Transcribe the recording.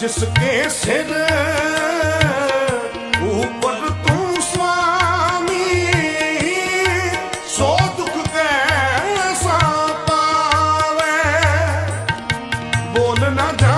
जिसके सिर ऊपर तू स्वामी सो दुख कैसा पावे बोल ना जा